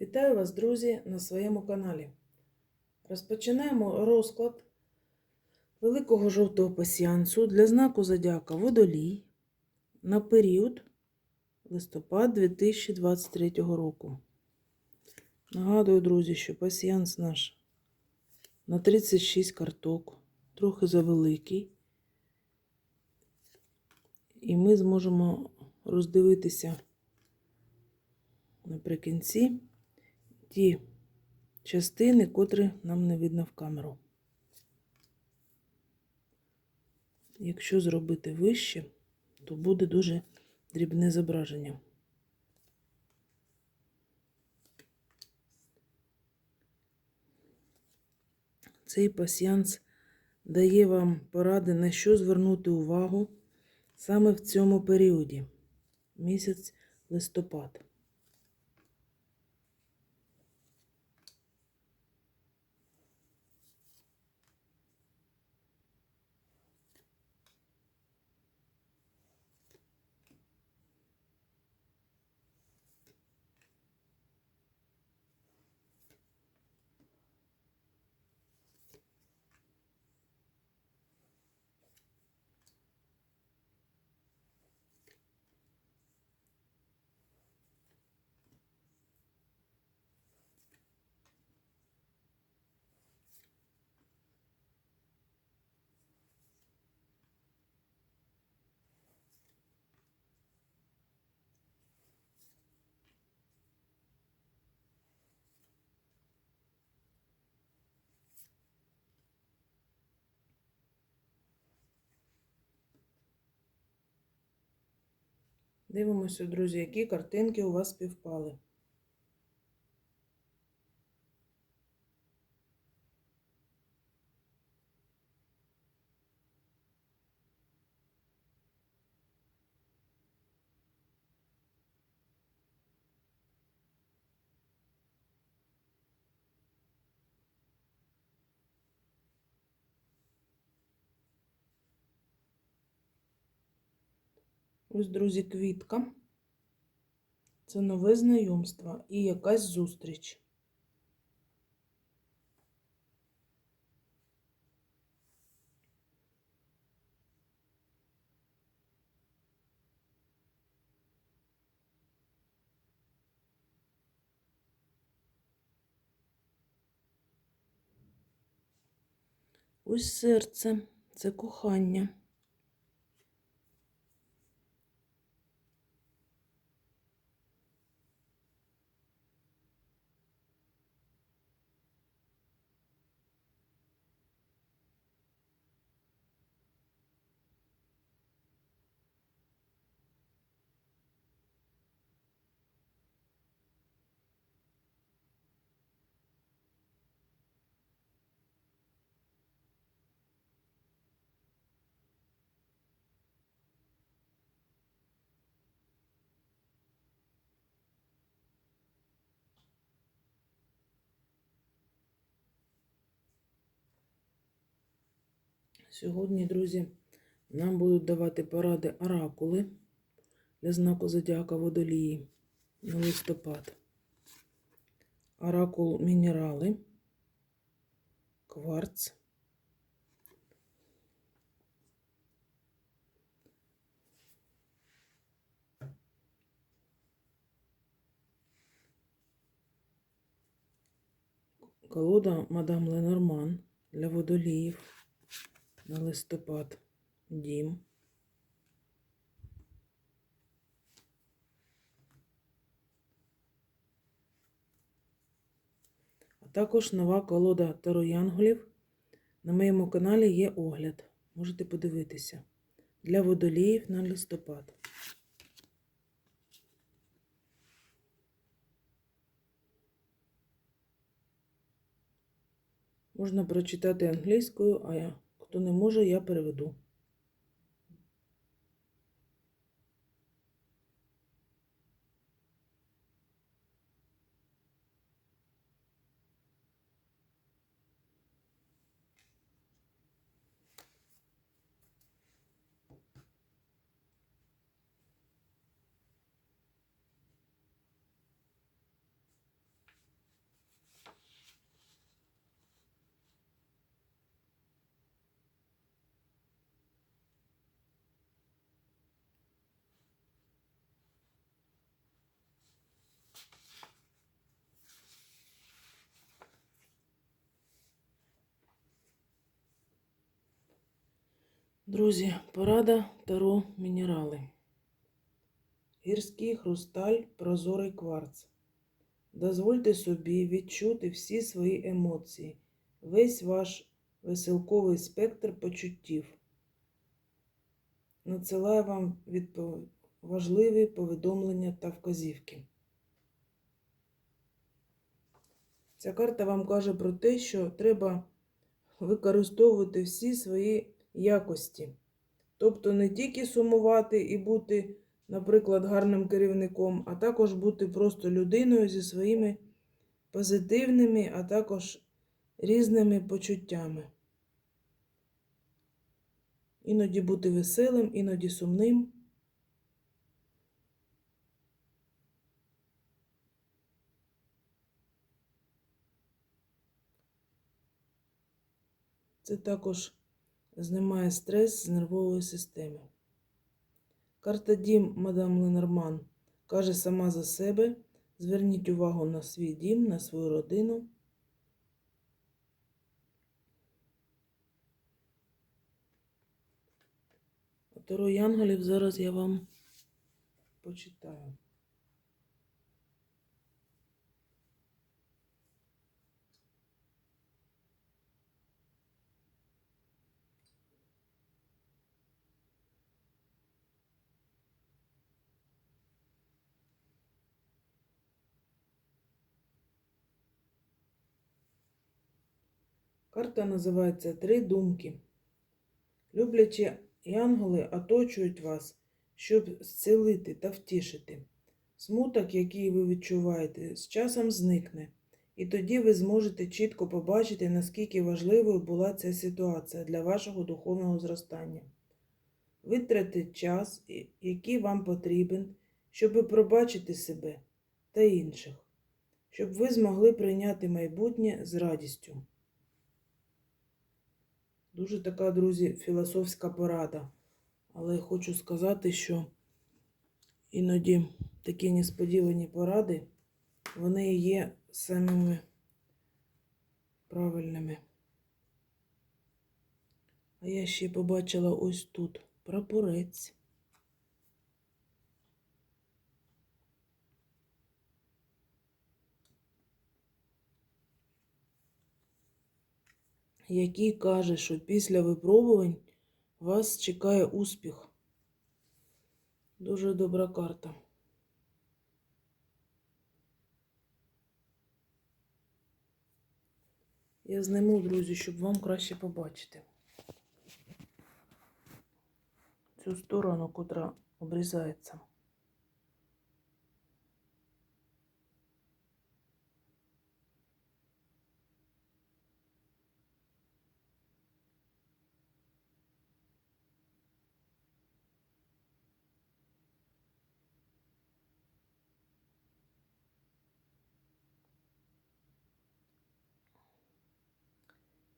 Вітаю вас, друзі, на своєму каналі. Розпочинаємо розклад великого жовтого пасіансу для знаку Зодіака Водолій на період листопад 2023 року. Нагадую, друзі, що пасіанс наш на 36 карток, трохи завеликий. І ми зможемо роздивитися наприкінці ті частини, котрі нам не видно в камеру. Якщо зробити вище, то буде дуже дрібне зображення. Цей пасіанс дає вам поради, на що звернути увагу саме в цьому періоді, місяць листопад. Дивимося, друзі, які картинки у вас співпали. Ось, друзі, квітка. Це нове знайомство і якась зустріч. Ось серце це кохання. Сьогодні, друзі, нам будуть давати поради оракули для знаку Зодіака Водолії на листопад. Оракул мінерали, кварц. Колода Мадам Ленорман для водоліїв на листопад дім. А також нова колода Таро Янголів. На моєму каналі є огляд. Можете подивитися. Для водоліїв на листопад. Можна прочитати англійською, а я Хто не може, я переведу. Друзі, порада Таро мінерали. Гірський хрусталь, прозорий кварц. Дозвольте собі відчути всі свої емоції, весь ваш веселковий спектр почуттів. Надсилаю вам відпо- важливі повідомлення та вказівки. Ця карта вам каже про те, що треба використовувати всі свої якості. Тобто не тільки сумувати і бути, наприклад, гарним керівником, а також бути просто людиною зі своїми позитивними, а також різними почуттями. Іноді бути веселим, іноді сумним. Це також знімає стрес з нервової системи. Карта Дім мадам Ленорман каже сама за себе: зверніть увагу на свій дім, на свою родину. Таро Янголів зараз я вам почитаю. Карта називається Три думки. Люблячі янголи оточують вас, щоб зцілити та втішити. Смуток, який ви відчуваєте, з часом зникне, і тоді ви зможете чітко побачити, наскільки важливою була ця ситуація для вашого духовного зростання. Витратьте час, який вам потрібен, щоб пробачити себе та інших, щоб ви змогли прийняти майбутнє з радістю. Дуже така, друзі, філософська порада. Але хочу сказати, що іноді такі несподівані поради, вони є самими правильними. А я ще побачила ось тут прапорець. Який каже, що після випробувань вас чекає успіх. Дуже добра карта. Я зниму, друзі, щоб вам краще побачити. Цю сторону, котра обрізається.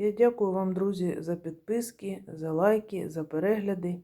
Я дякую вам, друзі, за підписки, за лайки, за перегляди.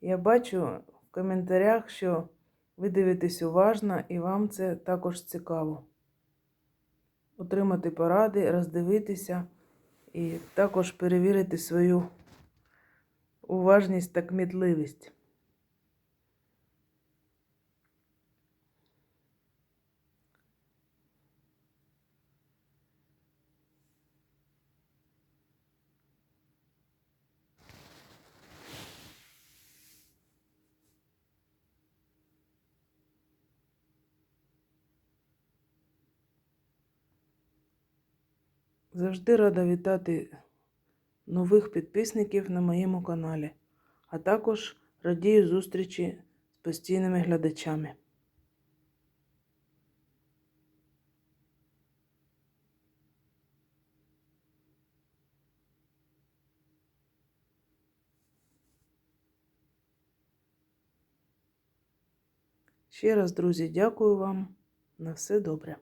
Я бачу в коментарях, що ви дивитесь уважно і вам це також цікаво. Отримати поради, роздивитися і також перевірити свою уважність та кмітливість. Завжди рада вітати нових підписників на моєму каналі, а також радію зустрічі з постійними глядачами. Ще раз, друзі, дякую вам. На все добре.